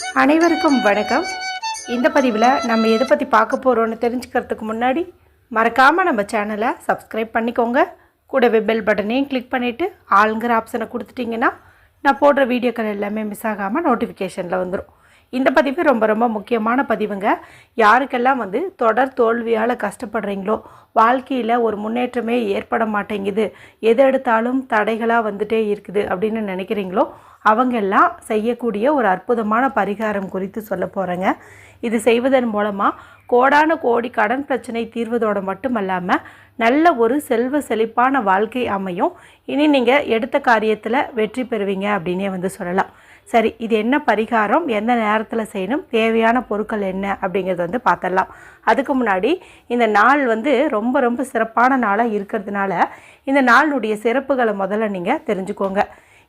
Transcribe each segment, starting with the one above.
அனைவருக்கும் வணக்கம். இந்த பதிவில் நம்ம எதை பற்றி பார்க்க போகிறோன்னு தெரிஞ்சுக்கிறதுக்கு முன்னாடி மறக்காமல் நம்ம சேனலை சப்ஸ்கிரைப் பண்ணிக்கோங்க. கூடவே பெல் பட்டனையும் கிளிக் பண்ணிவிட்டு ஆளுங்கிற ஆப்ஷனை கொடுத்துட்டிங்கன்னா நான் போடுற வீடியோக்கள் எல்லாமே மிஸ் ஆகாமல் நோட்டிஃபிகேஷனில் வந்துடும் இந்த பதிவு ரொம்ப ரொம்ப முக்கியமான பதிவுங்க. யாருக்கெல்லாம் வந்து தொடர் தோல்வியால் கஷ்டப்படுறீங்களோ வாழ்க்கையில் ஒரு முன்னேற்றமே ஏற்பட மாட்டேங்குது. எது எடுத்தாலும் தடைகளாக வந்துட்டே இருக்குது அப்படின்னு நினைக்கிறீங்களோ அவங்கெல்லாம் செய்யக்கூடிய ஒரு அற்புதமான பரிகாரம் குறித்து சொல்ல போகிறேங்க இது செய்வதன் மூலமாக கோடான கோடி கடன் பிரச்சனை தீர்வதோடு மட்டுமல்லாமல் நல்ல ஒரு செல்வ செழிப்பான வாழ்க்கை அமையும். இனி நீங்கள் எடுத்த காரியத்தில் வெற்றி பெறுவீங்க அப்படின்னே வந்து சொல்லலாம். சரி இது என்ன பரிகாரம்? எந்த நேரத்தில் செய்யணும்? தேவையான பொருட்கள் என்ன? அப்படிங்கிறது வந்து பார்த்துடலாம் அதுக்கு முன்னாடி இந்த நாள் வந்து ரொம்ப ரொம்ப சிறப்பான நாளாக இருக்கிறதுனால இந்த நாளுடைய சிறப்புகளை முதல்ல நீங்கள் தெரிஞ்சுக்கோங்க.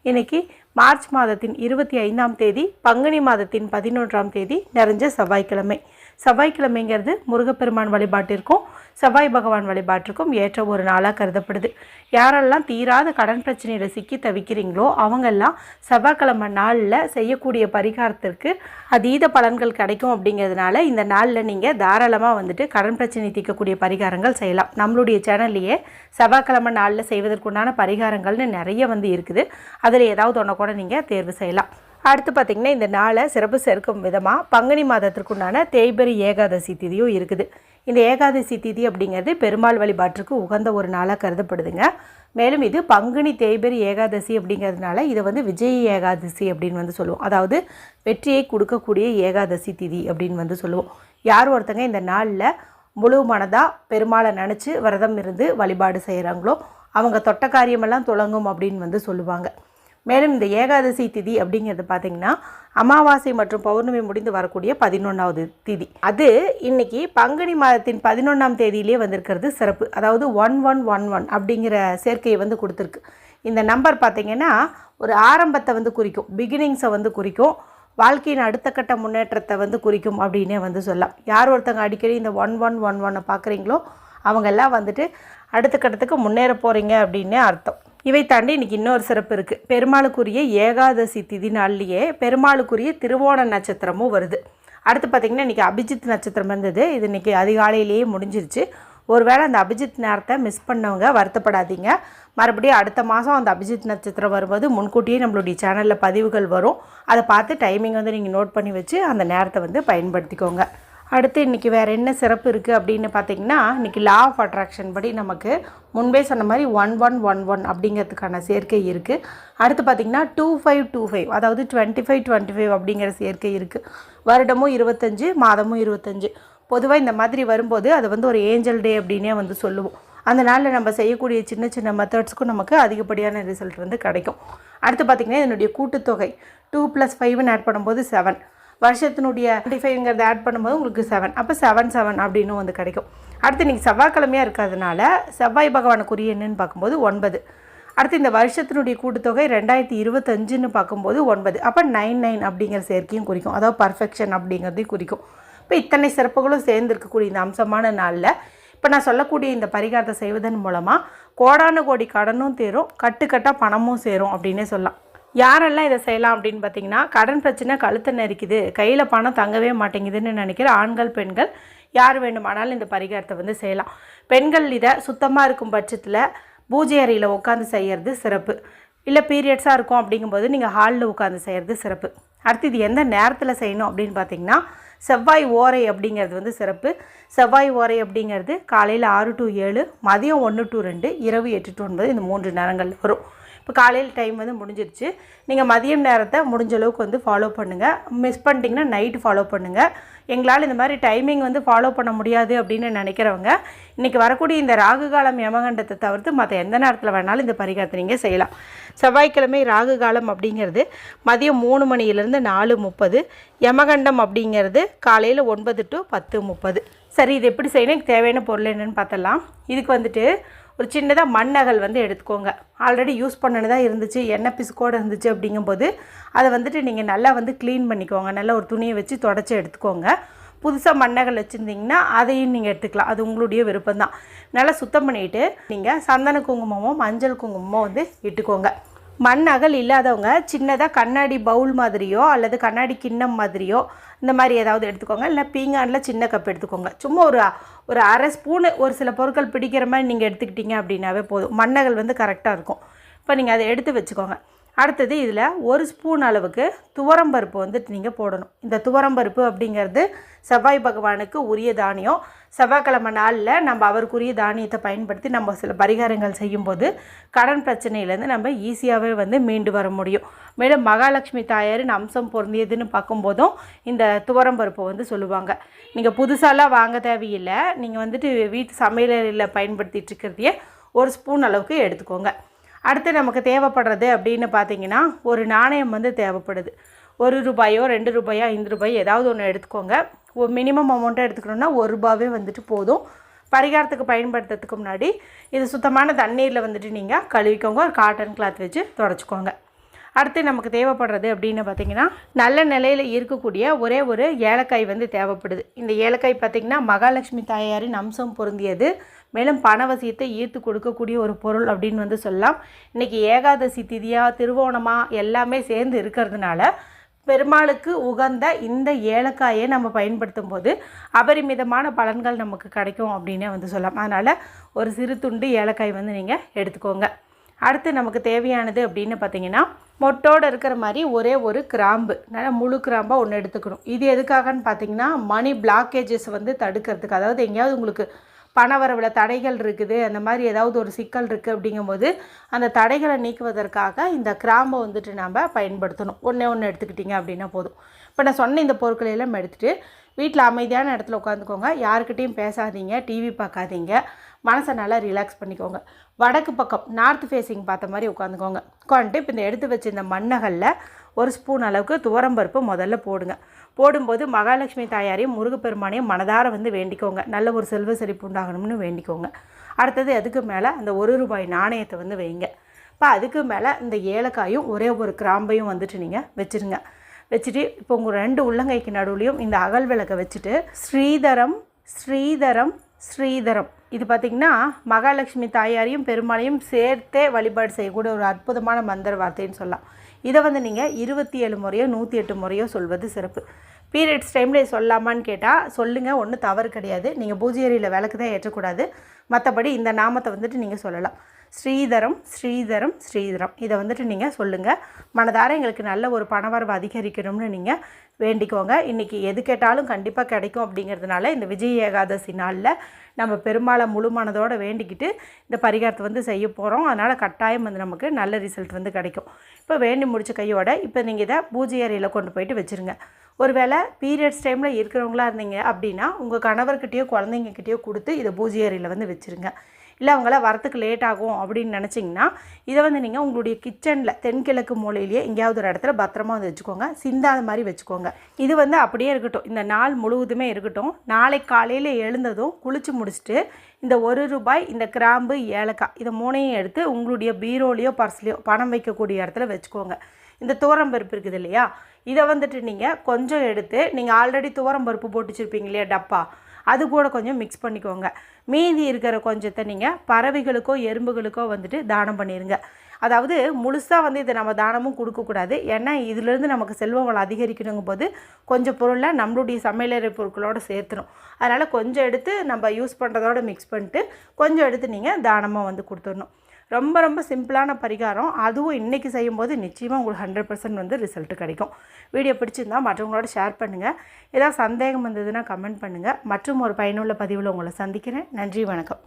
இன்றைக்கி மார்ச் மாதத்தின் இருபத்தி ஐந்தாம் தேதி பங்குனி மாதத்தின் பதினொன்றாம் தேதி நிறைஞ்ச செவ்வாய்க்கிழமை. செவ்வாய்க்கிழமைங்கிறது முருகப்பெருமான் வழிபாட்டிற்கும் செவ்வாய் பகவான் வழிபாட்டிற்கும் ஏற்ற ஒரு நாளாக கருதப்படுது. யாரெல்லாம் தீராத கடன் பிரச்சனையில் சிக்கி தவிக்கிறீங்களோ அவங்கெல்லாம் செவ்வாய்க்கிழமை நாளில் செய்யக்கூடிய பரிகாரத்திற்கு அதீத பலன்கள் கிடைக்கும் அப்படிங்கிறதுனால இந்த நாளில் நீங்கள் தாராளமாக வந்துட்டு கடன் பிரச்சனை தீர்க்கக்கூடிய பரிகாரங்கள் செய்யலாம். நம்மளுடைய சேனல்லையே செவ்வாய்க்கிழமை நாளில் செய்வதற்குண்டான பரிகாரங்கள்னு நிறைய வந்து இருக்குது. அதில் ஏதாவது ஒன்றை கூட நீங்கள் தேர்வு செய்யலாம். அடுத்து பார்த்திங்கன்னா இந்த நாளை சிறப்பு சேர்க்கும் விதமாக பங்குனி மாதத்திற்குண்டான தேய்பெரி ஏகாதசி திதியும் இருக்குது. இந்த ஏகாதசி திதி அப்படிங்கிறது பெருமாள் வழிபாட்டிற்கு உகந்த ஒரு நாளாக கருதப்படுதுங்க. மேலும் இது பங்குனி தேய்பெரி ஏகாதசி அப்படிங்கிறதுனால இதை வந்து விஜய் ஏகாதசி அப்படின்னு வந்து சொல்லுவோம். அதாவது வெற்றியை கொடுக்கக்கூடிய ஏகாதசி திதி அப்படின்னு வந்து சொல்லுவோம். யார் ஒருத்தங்க இந்த நாளில் முழு மனதாக பெருமாளை நினச்சி விரதம் இருந்து வழிபாடு செய்கிறாங்களோ அவங்க தொட்ட காரியமெல்லாம் தொடங்கும் அப்படின்னு வந்து சொல்லுவாங்க. மேலும் இந்த ஏகாதசி திதி அப்படிங்கிறது பார்த்திங்கன்னா அமாவாசை மற்றும் பௌர்ணமி முடிந்து வரக்கூடிய பதினொன்றாவது திதி. அது இன்னைக்கு பங்குனி மாதத்தின் பதினொன்றாம் தேதியிலே வந்திருக்கிறது சிறப்பு. அதாவது ஒன் ஒன் ஒன் ஒன் அப்படிங்கிற சேர்க்கையை வந்து கொடுத்துருக்கு. இந்த நம்பர் பார்த்திங்கன்னா ஒரு ஆரம்பத்தை வந்து குறிக்கும் பிகினிங்ஸை வந்து குறிக்கும் வாழ்க்கையின் அடுத்த கட்ட முன்னேற்றத்தை வந்து குறிக்கும் அப்படின்னே வந்து சொல்லலாம். யார் ஒருத்தங்க அடிக்கடி இந்த ஒன் ஒன் ஒன் ஒன்னை பார்க்குறீங்களோ அவங்கெல்லாம் வந்துட்டு அடுத்த கட்டத்துக்கு முன்னேற போகிறீங்க அப்படின்னே அர்த்தம். இவை தாண்டி இன்றைக்கி இன்னொரு சிறப்பு இருக்குது பெருமாளுக்குரிய ஏகாதசி திதி நாள்லேயே பெருமாளுக்குரிய திருவோண நட்சத்திரமும் வருது. அடுத்து பார்த்திங்கன்னா இன்றைக்கி அபிஜித் நட்சத்திரம் இருந்தது இது இன்றைக்கி அதிகாலையிலேயே முடிஞ்சிருச்சு. ஒருவேளை அந்த அபிஜித் நேரத்தை மிஸ் பண்ணவங்க வருத்தப்படாதீங்க. மறுபடியும் அடுத்த மாதம் அந்த அபிஜித் நட்சத்திரம் வரும்போது முன்கூட்டியே நம்மளுடைய சேனலில் பதிவுகள் வரும். அதை பார்த்து டைமிங் வந்து நீங்கள் நோட் பண்ணி வச்சு அந்த நேரத்தை வந்து பயன்படுத்திக்கோங்க. அடுத்து இன்றைக்கி வேறு என்ன சிறப்பு இருக்குது அப்படின்னு பார்த்தீங்கன்னா இன்றைக்கி லா ஆஃப் அட்ராக்ஷன் படி நமக்கு முன்பே சொன்ன மாதிரி ஒன் ஒன் ஒன் ஒன் அப்படிங்கிறதுக்கான சேர்க்கை இருக்குது அடுத்து பார்த்திங்கன்னா டூ ஃபைவ் டூ ஃபைவ் அதாவது டுவெண்ட்டி ஃபைவ் டுவெண்ட்டி ஃபைவ் அப்படிங்கிற சேர்க்கை இருக்குது வருடமும் இருபத்தஞ்சு மாதமும் இருபத்தஞ்சு. பொதுவாக இந்த மாதிரி வரும்போது அது வந்து ஒரு ஏஞ்சல் டே அப்படின்னே வந்து சொல்லுவோம். அந்த நாளில் நம்ம செய்யக்கூடிய சின்ன சின்ன மெத்தட்ஸ்க்கும் நமக்கு அதிகப்படியான ரிசல்ட் வந்து கிடைக்கும். அடுத்து பார்த்திங்கன்னா இதனுடைய கூட்டுத்தொகை டூ ப்ளஸ் ஃபைவ்னு ஆட் பண்ணும்போது செவன் வருஷத்தினுடைய டுவெண்ட்டி ஃபைவ்ங்கிறத ஆட் பண்ணும்போது உங்களுக்கு செவன் அப்போ செவன் செவன் அப்படின்னு வந்து கிடைக்கும். அடுத்து இன்றைக்கி செவ்வாய்க்கிழமையாக இருக்கிறதுனால செவ்வாய் பகவானுக்குரிய என்னன்னு பார்க்கும்போது ஒன்பது. அடுத்து இந்த வருஷத்தினுடைய கூட்டுத்தொகை ரெண்டாயிரத்தி இருபத்தஞ்சுன்னு பார்க்கும்போது ஒன்பது. அப்போ நைன் நைன் அப்படிங்கிற சேர்க்கையும் குறிக்கும். அதாவது பர்ஃபெக்ஷன் அப்படிங்கிறதையும் குறிக்கும். இப்போ இத்தனை சிறப்புகளும் சேர்ந்துருக்கக்கூடிய இந்த அம்சமான நாளில் இப்போ நான் சொல்லக்கூடிய இந்த பரிகாரத்தை செய்வதன் மூலமாக கோடான கோடி கடனும் தேரும் கட்டுக்கட்டாக பணமும் சேரும் அப்படின்னே சொல்லலாம். யாரெல்லாம் இதை செய்யலாம் அப்படின்னு பார்த்தீங்கன்னா கடன் பிரச்சனை கழுத்தை நெரிக்குது. கையில் பணம் தங்கவே மாட்டேங்குதுன்னு நினைக்கிற ஆண்கள் பெண்கள் யார் வேண்டுமானாலும் இந்த பரிகாரத்தை வந்து செய்யலாம். பெண்கள் இதை சுத்தமாக இருக்கும் பட்சத்தில் பூஜை அறையில் உட்காந்து செய்கிறது சிறப்பு. இல்லை பீரியட்ஸாக இருக்கும் அப்படிங்கும்போது நீங்கள் ஹாலில் உட்காந்து செய்கிறது சிறப்பு. அடுத்து இது எந்த நேரத்தில் செய்யணும் அப்படின்னு பார்த்தீங்கன்னா செவ்வாய் ஓரை அப்படிங்கிறது வந்து சிறப்பு. செவ்வாய் ஓரை அப்படிங்கிறது காலையில் ஆறு டு ஏழு மதியம் ஒன்று டு ரெண்டு இரவு எட்டு டு ஒன்பது இந்த மூன்று நேரங்கள் வரும். இப்போ காலையில் டைம் வந்து முடிஞ்சிருச்சு. நீங்கள் மதியம் நேரத்தை முடிஞ்ச அளவுக்கு வந்து ஃபாலோ பண்ணுங்கள் மிஸ் பண்ணிட்டீங்கன்னா நைட்டு ஃபாலோ பண்ணுங்கள் எங்களால் இந்த மாதிரி டைமிங் வந்து ஃபாலோ பண்ண முடியாது அப்படின்னு நினைக்கிறவங்க இன்றைக்கி வரக்கூடிய இந்த ராகு காலம் யமகண்டத்தை தவிர்த்து மற்ற எந்த நேரத்தில் வேணாலும் இந்த பரிகாரத்தை நீங்கள் செய்யலாம். செவ்வாய்க்கிழமை ராகு காலம் அப்படிங்கிறது மதியம் மூணு மணியிலேருந்து நாலு முப்பது யமகண்டம் அப்படிங்கிறது காலையில் ஒன்பது டு பத்து முப்பது. சரி இது எப்படி செய்யணும்? எனக்கு தேவையான பொருள் என்னென்னு பார்த்தலாம் இதுக்கு வந்துட்டு ஒரு சின்னதாக மண்ணகல் வந்து எடுத்துக்கோங்க. ஆல்ரெடி யூஸ் பண்ணனதாக இருந்துச்சு எண்ணெய் பிசுக்கோடு இருந்துச்சு அப்படிங்கும்போது அதை வந்துட்டு நீங்கள் நல்லா வந்து க்ளீன் பண்ணிக்கோங்க. நல்லா ஒரு துணியை வச்சு தொடச்சி எடுத்துக்கோங்க. புதுசாக மண்ணகல் வச்சுருந்தீங்கன்னா அதையும் நீங்கள் எடுத்துக்கலாம். அது உங்களுடைய விருப்பம் தான் நல்லா சுத்தம் பண்ணிவிட்டு நீங்கள் சந்தன குங்குமமோ மஞ்சள் குங்குமமோ வந்து இட்டுக்கோங்க. மண் அகல் இல்லாதவங்க சின்னதாக கண்ணாடி பவுல் மாதிரியோ அல்லது கண்ணாடி கிண்ணம் மாதிரியோ இந்த மாதிரி ஏதாவது எடுத்துக்கோங்க. இல்லை பீங்கானில் சின்ன கப் எடுத்துக்கோங்க. சும்மா ஒரு ஒரு அரை ஸ்பூனு ஒரு சில பொருட்கள் பிடிக்கிற மாதிரி நீங்கள் எடுத்துக்கிட்டீங்க அப்படின்னாவே போதும். மண்ணகல் வந்து கரெக்டாக இருக்கும். இப்போ நீங்கள் அதை எடுத்து வச்சுக்கோங்க. அடுத்தது இதில் ஒரு ஸ்பூன் அளவுக்கு துவரம்பருப்பு வந்துட்டு நீங்கள் போடணும். இந்த துவரம்பருப்பு அப்படிங்கிறது செவ்வாய் பகவானுக்கு உரிய தானியம். செவ்வாய்க்கிழமை நாளில் நம்ம அவருக்குரிய தானியத்தை பயன்படுத்தி நம்ம சில பரிகாரங்கள் செய்யும்போது கடன் பிரச்சனையிலேருந்து நம்ம ஈஸியாகவே வந்து மீண்டு வர முடியும். மேலும் மகாலட்சுமி தாயாரின் அம்சம் பொருந்தியதுன்னு பார்க்கும்போதும் இந்த துவரம்பருப்பு வந்து சொல்லுவாங்க. நீங்கள் புதுசாலாம் வாங்க தேவையில்லை. நீங்கள் வந்துட்டு வீட்டு சமையலில் பயன்படுத்திகிட்டு இருக்கிறதையே ஒரு ஸ்பூன் அளவுக்கு எடுத்துக்கோங்க. அடுத்து நமக்கு தேவைப்படுறது அப்படின்னு பார்த்தீங்கன்னா ஒரு நாணயம் வந்து தேவைப்படுது. ஒரு ரூபாயோ ரெண்டு ரூபாயோ ஐந்து ரூபாயோ ஏதாவது ஒன்று எடுத்துக்கோங்க. ஒரு மினிமம் அமௌண்ட்டாக எடுத்துக்கணுன்னா ஒரு ரூபாவே வந்துட்டு போதும். பரிகாரத்துக்கு பயன்படுத்துறதுக்கு முன்னாடி இது சுத்தமான தண்ணீரில் வந்துட்டு நீங்கள் கழுவிக்கோங்க. ஒரு காட்டன் கிளாத் வச்சு தொடச்சிக்கோங்க. அடுத்து நமக்கு தேவைப்படுறது அப்படின்னு பார்த்தீங்கன்னா நல்ல நிலையில் இருக்கக்கூடிய ஒரே ஒரு ஏலக்காய் வந்து தேவைப்படுது. இந்த ஏலக்காய் பார்த்திங்கன்னா மகாலட்சுமி தாயாரின் அம்சம் பொருந்தியது. மேலும் பணவசியத்தை ஈர்த்து கொடுக்கக்கூடிய ஒரு பொருள் அப்படின்னு வந்து சொல்லலாம். இன்றைக்கி ஏகாதசி திதியாக திருவோணமாக எல்லாமே சேர்ந்து இருக்கிறதுனால பெருமாளுக்கு உகந்த இந்த ஏலக்காயை நம்ம பயன்படுத்தும் போது அபரிமிதமான பலன்கள் நமக்கு கிடைக்கும் அப்படின்னே வந்து சொல்லலாம். அதனால் ஒரு சிறு துண்டு ஏலக்காய் வந்து நீங்கள் எடுத்துக்கோங்க. அடுத்து நமக்கு தேவையானது அப்படின்னு பார்த்தீங்கன்னா மொட்டோடு இருக்கிற மாதிரி ஒரே ஒரு கிராம்பு. நல்லா முழு கிராம்பாக ஒன்று எடுத்துக்கணும். இது எதுக்காகன்னு பார்த்தீங்கன்னா மணி பிளாக்கேஜஸ் வந்து தடுக்கிறதுக்கு. அதாவது எங்கேயாவது உங்களுக்கு பணவரவில் தடைகள் இருக்குது அந்த மாதிரி ஏதாவது ஒரு சிக்கல் இருக்குது அப்படிங்கும்போது அந்த தடைகளை நீக்குவதற்காக இந்த கிராம்பை வந்துட்டு நாம் பயன்படுத்தணும். ஒன்றே ஒன்று எடுத்துக்கிட்டிங்க அப்படின்னா போதும். இப்போ நான் சொன்ன இந்த பொருட்களை எல்லாம் எடுத்துகிட்டு வீட்டில் அமைதியான இடத்துல உட்காந்துக்கோங்க. யாருக்கிட்டேயும் பேசாதீங்க டிவி பார்க்காதீங்க. மனசை நல்லா ரிலாக்ஸ் பண்ணிக்கோங்க. வடக்கு பக்கம் நார்த் ஃபேஸிங் பார்த்த மாதிரி உட்காந்துக்கோங்க. உட்காந்துட்டு இப்போ இந்த எடுத்து வச்சு இந்த மண்ணகல்ல ஒரு ஸ்பூன் அளவுக்கு துவரம்பருப்பு முதல்ல போடுங்க. போடும்போது மகாலட்சுமி தாயாரையும் முருகப்பெருமானையும் மனதார வந்து வேண்டிக்கோங்க. நல்ல ஒரு செல்வ செழிப்பு உண்டாகணும்னு வேண்டிக்கோங்க. அடுத்தது அதுக்கு மேலே அந்த ஒரு ரூபாய் நாணயத்தை வந்து வைங்க. இப்போ அதுக்கு மேலே இந்த ஏலக்காயும் ஒரே ஒரு கிராம்பையும் வந்துட்டு நீங்கள் வச்சுருங்க. வச்சுட்டு இப்போ உங்கள் ரெண்டு உள்ளங்கைக்கு நடுவுலையும் இந்த அகல் விளக்கை வச்சுட்டு ஸ்ரீதரம் ஸ்ரீதரம் ஸ்ரீதரம். இது பார்த்திங்கன்னா மகாலட்சுமி தாயாரையும் பெருமாளையும் சேர்த்தே வழிபாடு செய்யக்கூடிய ஒரு அற்புதமான மந்திர வார்த்தைன்னு சொல்லலாம். இதை வந்து நீங்கள் இருபத்தி ஏழு முறையோ நூற்றி எட்டு முறையோ சொல்வது சிறப்பு. பீரியட்ஸ் டைமில் சொல்லலாமான்னு கேட்டால் சொல்லுங்கள் ஒன்றும் தவறு கிடையாது. நீங்கள் பூஜை அறையில் விளக்கு தான் ஏற்றக்கூடாது. மற்றபடி இந்த நாமத்தை வந்துட்டு நீங்கள் சொல்லலாம். ஸ்ரீதரம் ஸ்ரீதரம் ஸ்ரீதரம். இதை வந்துட்டு நீங்கள் சொல்லுங்கள் மனதார எங்களுக்கு நல்ல ஒரு பணவரவு அதிகரிக்கணும்னு நீங்கள் வேண்டிக்கோங்க. இன்றைக்கி எது கேட்டாலும் கண்டிப்பாக கிடைக்கும் அப்படிங்கிறதுனால இந்த விஜய் ஏகாதசி நாளில் நம்ம பெருமாளை முழு மனதோடு வேண்டிக்கிட்டு இந்த பரிகாரத்தை வந்து செய்ய போகிறோம் அதனால் கட்டாயம் வந்து நமக்கு நல்ல ரிசல்ட் வந்து கிடைக்கும். இப்போ வேண்டி முடித்த கையோட இப்போ நீங்கள் இதை பூஜை அறையில் கொண்டு போயிட்டு வச்சுருங்க. ஒருவேளை பீரியட்ஸ் டைமில் இருக்கிறவங்களா இருந்தீங்க அப்படின்னா உங்கள் கணவர்கிட்டயோ குழந்தைங்கக்கிட்டேயோ கொடுத்து இதை பூஜை அறையில் வந்து வச்சுருங்க. இல்லை அவங்கள வரத்துக்கு லேட் ஆகும் அப்படின்னு நினச்சிங்கன்னா இதை வந்து நீங்கள் உங்களுடைய கிச்சனில் தென்கிழக்கு மூலையிலேயே எங்கேயாவது ஒரு இடத்துல பத்திரமா வந்து வச்சுக்கோங்க. சிந்தாத மாதிரி வச்சுக்கோங்க. இது வந்து அப்படியே இருக்கட்டும். இந்த நாள் முழுவதுமே இருக்கட்டும். நாளை காலையில் எழுந்ததும் குளித்து முடிச்சுட்டு இந்த ஒரு ரூபாய் இந்த கிராம்பு ஏலக்காய் இதை மூணையும் எடுத்து உங்களுடைய பீரோலையோ பர்ஸ்லையோ பணம் வைக்கக்கூடிய இடத்துல வச்சுக்கோங்க. இந்த துவரம் பருப்பு இருக்குது இல்லையா? இதை வந்துட்டு நீங்கள் கொஞ்சம் எடுத்து நீங்கள் ஆல்ரெடி துவரம் பருப்பு போட்டு வச்சுருப்பீங்க இல்லையா டப்பா? அது கூட கொஞ்சம் மிக்ஸ் பண்ணிக்கோங்க. மீதி இருக்கிற கொஞ்சத்தை நீங்கள் பறவைகளுக்கோ எறும்புகளுக்கோ வந்துட்டு தானம் பண்ணிடுங்க அதாவது முழுசாக வந்து இதை நம்ம தானமும் கொடுக்கக்கூடாது. ஏன்னா இதிலேருந்து நமக்கு செல்வம் வளம் அதிகரிக்கணுங்கும் போது கொஞ்சம் பொருளை நம்மளுடைய சமையலறை பொருட்களோடு சேர்த்துணும் அதனால் கொஞ்சம் எடுத்து நம்ம யூஸ் பண்ணுறதோட மிக்ஸ் பண்ணிட்டு கொஞ்சம் எடுத்து நீங்கள் தானமாக வந்து கொடுத்துடணும். ரொம்ப ரொம்ப சிம்பிளான பரிகாரம். அதுவும் இன்றைக்கி செய்யும்போது நிச்சயமாக உங்களுக்கு ஹண்ட்ரட் பர்சன்ட் வந்து ரிசல்ட் கிடைக்கும். வீடியோ பிடிச்சிருந்தால் மற்றவங்களோட ஷேர் பண்ணுங்கள் ஏதாவது சந்தேகம் வந்ததுன்னா கமெண்ட் பண்ணுங்கள் மற்றும் ஒரு பயனுள்ள பதிவில் உங்களை சந்திக்கிறேன். நன்றி வணக்கம்.